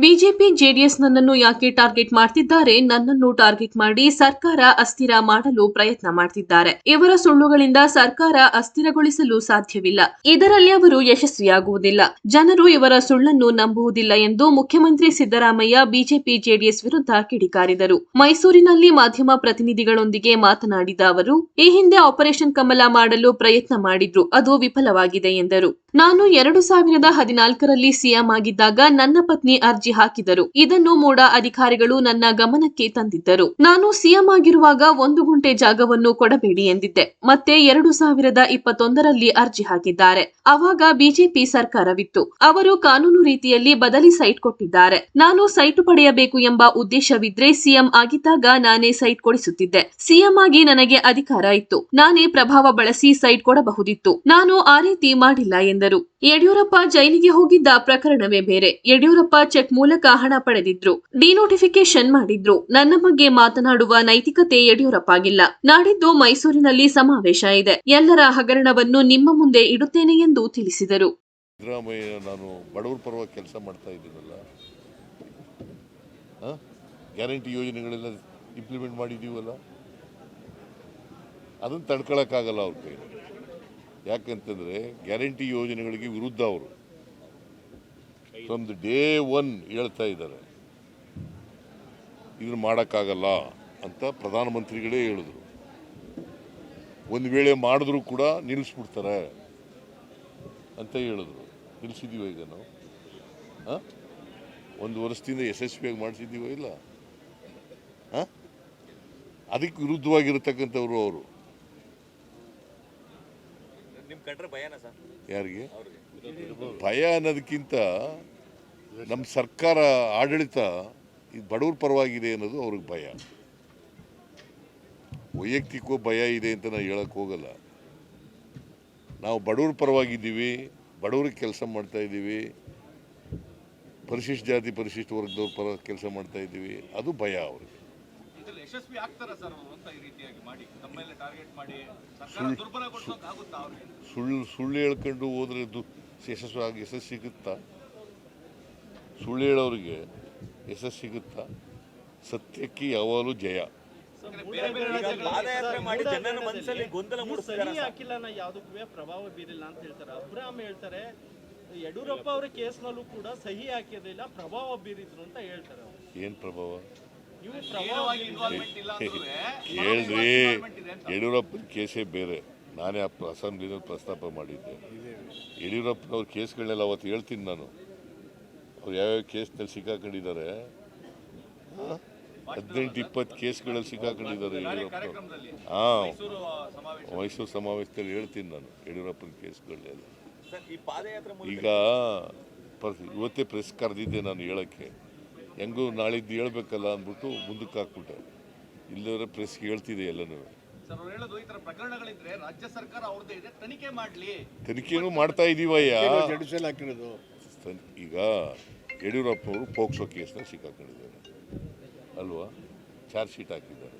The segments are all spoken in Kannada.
ಬಿಜೆಪಿ ಜೆಡಿಎಸ್ ನನ್ನನ್ನು ಯಾಕೆ ಟಾರ್ಗೆಟ್ ಮಾಡ್ತಿದ್ದಾರೆ? ನನ್ನನ್ನು ಟಾರ್ಗೆಟ್ ಮಾಡಿ ಸರ್ಕಾರ ಅಸ್ಥಿರ ಮಾಡಲು ಪ್ರಯತ್ನ ಮಾಡ್ತಿದ್ದಾರೆ. ಇವರ ಸುಳ್ಳುಗಳಿಂದ ಸರ್ಕಾರ ಅಸ್ಥಿರಗೊಳಿಸಲು ಸಾಧ್ಯವಿಲ್ಲ. ಇದರಲ್ಲಿ ಅವರು ಯಶಸ್ವಿಯಾಗುವುದಿಲ್ಲ. ಜನರು ಇವರ ಸುಳ್ಳನ್ನು ನಂಬುವುದಿಲ್ಲ ಎಂದು ಮುಖ್ಯಮಂತ್ರಿ ಸಿದ್ದರಾಮಯ್ಯ ಬಿಜೆಪಿ ಜೆಡಿಎಸ್ ವಿರುದ್ಧ ಕಿಡಿಕಾರಿದರು. ಮೈಸೂರಿನಲ್ಲಿ ಮಾಧ್ಯಮ ಪ್ರತಿನಿಧಿಗಳೊಂದಿಗೆ ಮಾತನಾಡಿದ ಅವರು, ಈ ಹಿಂದೆ ಆಪರೇಷನ್ ಕಮಲ ಮಾಡಲು ಪ್ರಯತ್ನ ಮಾಡಿದ್ರು. ಅದು ವಿಫಲವಾಗಿದೆ ಎಂದರು. ನಾನು ಎರಡು ಸಾವಿರದ ಹದಿನಾಲ್ಕರಲ್ಲಿ ಸಿಎಂ ಆಗಿದ್ದಾಗ ನನ್ನ ಪತ್ನಿ ಅರ್ಜಿ ಹಾಕಿದರು ಇದನ್ನು ಮೋಡ ಅಧಿಕಾರಿಗಳು ನನ್ನ ಗಮನಕ್ಕೆ ತಂದಿದ್ದರು. ನಾನು ಸಿಎಂ ಆಗಿರುವಾಗ ಒಂದು ಗುಂಟೆ ಜಾಗವನ್ನು ಕೊಡಬೇಡಿ ಎಂದಿದ್ದೆ. ಮತ್ತೆ ಎರಡು ಸಾವಿರದ ಇಪ್ಪತ್ತೊಂದರಲ್ಲಿ ಅರ್ಜಿ ಹಾಕಿದ್ದಾರೆ. ಅವಾಗ ಬಿಜೆಪಿ ಸರ್ಕಾರವಿತ್ತು. ಅವರು ಕಾನೂನು ರೀತಿಯಲ್ಲಿ ಬದಲಿ ಸೈಟ್ ಕೊಟ್ಟಿದ್ದಾರೆ. ನಾನು ಸೈಟು ಪಡೆಯಬೇಕು ಎಂಬ ಉದ್ದೇಶವಿದ್ರೆ ಸಿಎಂ ಆಗಿದ್ದಾಗ ನಾನೇ ಸೈಟ್ ಕೊಡಿಸುತ್ತಿದ್ದೆ. ಸಿಎಂ ಆಗಿ ನನಗೆ ಅಧಿಕಾರ ಇತ್ತು. ನಾನೇ ಪ್ರಭಾವ ಬಳಸಿ ಸೈಟ್ ಕೊಡಬಹುದಿತ್ತು. ನಾನು ಆ ರೀತಿ ಮಾಡಿಲ್ಲ ಎಂದರು. ಯಡಿಯೂರಪ್ಪ ಜೈಲಿಗೆ ಹೋಗಿದ್ದ ಪ್ರಕರಣವೇ ಬೇರೆ. ಯಡಿಯೂರಪ್ಪ ಚೆಕ್ ಮೂಲಕ ಹಣ ಪಡೆದಿದ್ರು. ಡಿನೋಟಿಫಿಕೇಶನ್ ಮಾಡಿದ್ರು. ನನ್ನ ಬಗ್ಗೆ ಮಾತನಾಡುವ ನೈತಿಕತೆ ಯಡಿಯೂರಪ್ಪಗಿಲ್ಲ. ನಾಡಿದ್ದು ಮೈಸೂರಿನಲ್ಲಿ ಸಮಾವೇಶ ಇದೆ. ಎಲ್ಲರ ಹಗರಣವನ್ನು ನಿಮ್ಮ ಮುಂದೆ ಇಡುತ್ತೇನೆ ಎಂದು ತಿಳಿಸಿದರು. ನಾನು ಬಡವರ ಪರವಾಗಿ ಕೆಲಸ ಮಾಡ್ತಾ ಇದ್ದೀನಲ್ಲ. ಗ್ಯಾರಂಟಿ ಯೋಜನೆಗಳೆಲ್ಲ ಇಂಪ್ಲಿಮೆಂಟ್ ಮಾಡಿದ್ದೀವಲ್ಲ? ಅದನ್ನು ತಡ್ಕೊಳಕ್ಕಾಗಲ್ಲ ಅವ್ರ ಕೈ ಯಾಕಂತಂದರೆ ಗ್ಯಾರಂಟಿ ಯೋಜನೆಗಳಿಗೆ ವಿರುದ್ಧ ಅವರು. ಫ್ರಮ್ ದ ಡೇ ಒನ್ ಹೇಳ್ತಾ ಇದ್ದಾರೆ. ಇದನ್ನು ಮಾಡೋಕ್ಕಾಗಲ್ಲ ಅಂತ ಪ್ರಧಾನಮಂತ್ರಿಗಳೇ ಹೇಳಿದ್ರು. ಒಂದು ವೇಳೆ ಮಾಡಿದ್ರು ಕೂಡ ನಿಲ್ಲಿಸ್ಬಿಡ್ತಾರೆ ಅಂತ ಹೇಳಿದ್ರು. ನಿಲ್ಲಿಸಿದ್ದೀವ ಈಗ ನಾವು? ಹಾಂ? ಒಂದು ವರ್ಷದಿಂದ ಯಶಸ್ವಿಯಾಗಿ ಮಾಡಿಸಿದ್ದೀವೋ ಇಲ್ಲ? ಹಾಂ? ಅದಕ್ಕೆ ವಿರುದ್ಧವಾಗಿರತಕ್ಕಂಥವ್ರು ಅವರು. ಯಾರಿಗೆ? ಭಯ ಅನ್ನೋದಕ್ಕಿಂತ ನಮ್ಮ ಸರ್ಕಾರ ಆಡಳಿತ ಇದು ಬಡವ್ರ ಪರವಾಗಿದೆ ಅನ್ನೋದು ಅವ್ರಿಗೆ ಭಯ. ವೈಯಕ್ತಿಕವೂ ಭಯ ಇದೆ ಅಂತ ನಾನು ಹೇಳಕ್ಕೆ ಹೋಗಲ್ಲ. ನಾವು ಬಡವ್ರ ಪರವಾಗಿದ್ದೀವಿ ಬಡವ್ರಿಗೆ ಕೆಲಸ ಮಾಡ್ತಾ ಇದ್ದೀವಿ ಪರಿಶಿಷ್ಟ ಜಾತಿ ಪರಿಶಿಷ್ಟ ವರ್ಗದವ್ರ ಪರ ಕೆಲಸ ಮಾಡ್ತಾ ಇದ್ದೀವಿ ಅದು ಭಯ ಅವ್ರಿಗೆ. ಇದ್ರಲ್ಲಿ ಯಶಸ್ವಿ ಆಗ್ತಾರ ಸರ್ ಅವರು ಅಂತ ಈ ರೀತಿಯಾಗಿ ಮಾಡಿ ತಮ್ಮೆಲ್ಲ ಟಾರ್ಗೆಟ್ ಮಾಡಿ ಸರ್ಕಾರ ದುರ್ಬಲಗೊಳಿಸೋಕೆ ಆಗುತ್ತಾ ಅವ್ರಿಗೆ? ಸುಳ್ಳು ಸುಳ್ಳು ಹೇಳ್ಕೊಂಡು ಹೋದ್ರೆ ದು ಯಶಸ್ವಿ ಆಗಿ ಯಶಸ್ಸು ಸಿಗುತ್ತಾ? ಸುಳ್ಳು ಹೇಳೋರಿಗೆ ಯಶಸ್ ಸಿಗುತ್ತಾ? ಸತ್ಯಕ್ಕೆ ಯಾವಾಗಲೂ ಜಯ. ಹಾಕಿಲ್ಲ ಯಾವುದಕ್ಕೂ ಪ್ರಭಾವ ಬೀರಿಲ್ಲ ಅಂತ ಹೇಳ್ತಾರೆ. ಅಬ್ರಾಮ್ ಹೇಳ್ತಾರೆ ಯಡಿಯೂರಪ್ಪ ಅವರ ಕೇಸ್ನಲ್ಲೂ ಕೂಡ ಸಹಿ ಹಾಕಿರಲಿಲ್ಲ ಪ್ರಭಾವ ಬೀರಿದ್ರು ಅಂತ ಹೇಳ್ತಾರೆ ಏನು ಪ್ರಭಾವ? ಹೇಳ್ರಿ ಯಡಿಯೂರಪ್ಪನ ಕೇಸೇ ಬೇರೆ. ನಾನೇ ಆ ಅಸೆಂಬ್ಲಿನಲ್ಲಿ ಪ್ರಸ್ತಾಪ ಮಾಡಿದ್ದೆ. ಯಡಿಯೂರಪ್ಪನವ್ರ ಕೇಸ್ಗಳನ್ನೆಲ್ಲ ಅವತ್ತು ಹೇಳ್ತೀನಿ ನಾನು. ಅವ್ರು ಯಾವ್ಯಾವ ಕೇಸ್ನಲ್ಲಿ ಸಿಕ್ಕಾಕೊಂಡಿದ್ದಾರೆ? ಹದಿನೆಂಟು ಇಪ್ಪತ್ತು ಕೇಸ್ಗಳಲ್ಲಿ ಸಿಕ್ಕಾಕೊಂಡಿದ್ದಾರೆ ಯಡಿಯೂರಪ್ಪ. ಹಾಂ ಮೈಸೂರು ಸಮಾವೇಶ ಮೈಸೂರು ಸಮಾವೇಶದಲ್ಲಿ ಹೇಳ್ತೀನಿ ನಾನು ಯಡಿಯೂರಪ್ಪನ ಕೇಸ್ಗಳನ್ನೆಲ್ಲ. ಸರ್ ಈ ಪಾದಯಾತ್ರೆ ಮೂಲಕ ಈಗ ಪರ್- ಇವತ್ತೇ ಪ್ರೆಸ್ ಕರೆದಿದ್ದೆ ನಾನು ಹೇಳೋಕ್ಕೆ. ಹೆಂಗೂ ನಾಳಿದ್ದು ಹೇಳ್ಬೇಕಲ್ಲ ಅಂದ್ಬಿಟ್ಟು ಮುಂದಕ್ಕೆ ಹಾಕ್ಬಿಟ್ಟೆ. ಇಲ್ಲದ್ರೆ ಪ್ರೆಸ್ಗೆ ಹೇಳ್ತಿದೆ ಎಲ್ಲನೂ. ಸರ್ ಅವ್ರು ಹೇಳೋದು ಈ ತರ ಪ್ರಕರಣಗಳಿದ್ರೆ ರಾಜ್ಯ ಸರ್ಕಾರ ಅವ್ರದ್ದೇ ಇದೆ ತನಿಖೆ ಮಾಡ್ಲಿ. ತನಿಖೆನೂ ಮಾಡ್ತಾ ಇದೀವಯ್ಯ. ಈಗ ಯಡಿಯೂರಪ್ಪ ಅವರು ಪೋಕ್ಸೋ ಕೇಸ್ನ ಸಿಕ್ಕಾಕೊಂಡಿದ್ದಾರೆ. ಅಲ್ವಾ? ಚಾರ್ಜ್ ಶೀಟ್ ಹಾಕಿದ್ದಾರೆ.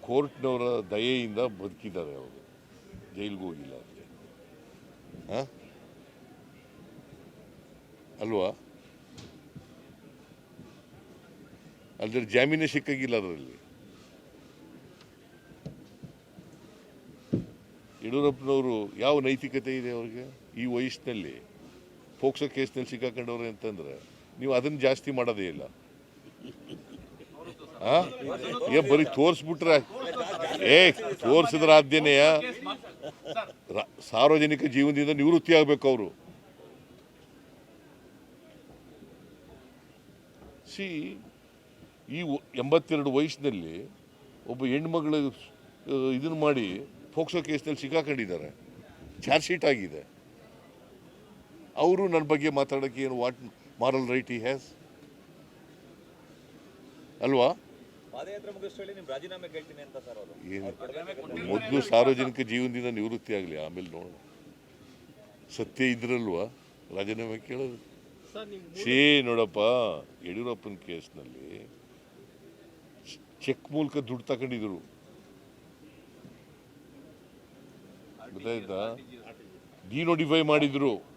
ಕೋರ್ಟ್ನವರ ದಯೆಯಿಂದ ಬದುಕಿದ್ದಾರೆ ಅವರು. ಜೈಲಿಗೆ ಹೋಗಿಲ್ಲ ಅಷ್ಟೇ ಹಾಂ? ಅಲ್ವಾ? ಅಲ್ಲದೆ ಜಾಮೀನೇ ಸಿಕ್ಕಾಗಿಲ್ಲ ಅದರಲ್ಲಿ. ಯಡಿಯೂರಪ್ಪನವರು ಯಾವ ನೈತಿಕತೆ ಇದೆ ಅವ್ರಿಗೆ? ಈ ವಯಸ್ಸಿನಲ್ಲಿ, ಪೋಕ್ಸೋ ಕೇಸ್ನಲ್ಲಿ ಸಿಕ್ಕಾಕೊಂಡವ್ರೆ ಅಂತಂದ್ರೆ ನೀವು ಅದನ್ನು ಜಾಸ್ತಿ ಮಾಡೋದೇ ಇಲ್ಲ? ಏ, ಬರೀ ತೋರಿಸ್ಬಿಟ್ರೆ ಏ, ತೋರಿಸಿದ್ರ ಆದ್ಯನೆಯ ಸಾರ್ವಜನಿಕ ಜೀವನದಿಂದ ನಿವೃತ್ತಿ ಆಗ್ಬೇಕು ಅವರು. ಸಿ ಈ ಎಂಬತ್ತೆರಡು ವಯಸ್ಸಿನಲ್ಲಿ ಒಬ್ಬ ಹೆಣ್ಮಗಳು ಇದನ್ನು ಮಾಡಿ ಫೋಕ್ಸೋ ಕೇಸ್ನಲ್ಲಿ ಸಿಕ್ಕಾಕೊಂಡಿದ್ದಾರೆ. ಚಾರ್ಜ್ ಶೀಟ್ ಆಗಿದೆ. ಅವರು ನನ್ನ ಬಗ್ಗೆ ಮಾತಾಡೋಕ್ಕೆ ಏನು ವಾಟ್ ಮಾರಲ್ ರೈಟ್ ಈ ಹ್ಯಾಸ್? ಅಲ್ವಾ? ಮೊದಲು ಸಾರ್ವಜನಿಕ ಜೀವನದಿಂದ ನಿವೃತ್ತಿ ಆಗಲಿ ಆಮೇಲೆ ನೋಡೋಣ. ಸತ್ಯ ಇದ್ರಲ್ವಾ? ರಾಜೀನಾಮೆ ಕೇಳೋದು. ಸರ್ ನೀವು ಸೇ ನೋಡಪ್ಪ ಯಡಿಯೂರಪ್ಪನ ಕೇಸ್ನಲ್ಲಿ ಚೆಕ್ ಮೂಲಕ ದುಡ್ಡು ತಗೊಂಡಿದ್ರು. ಗೊತ್ತಾಯ್ತಾ? ಡಿನೋಟಿಫೈ ಮಾಡಿದ್ರು.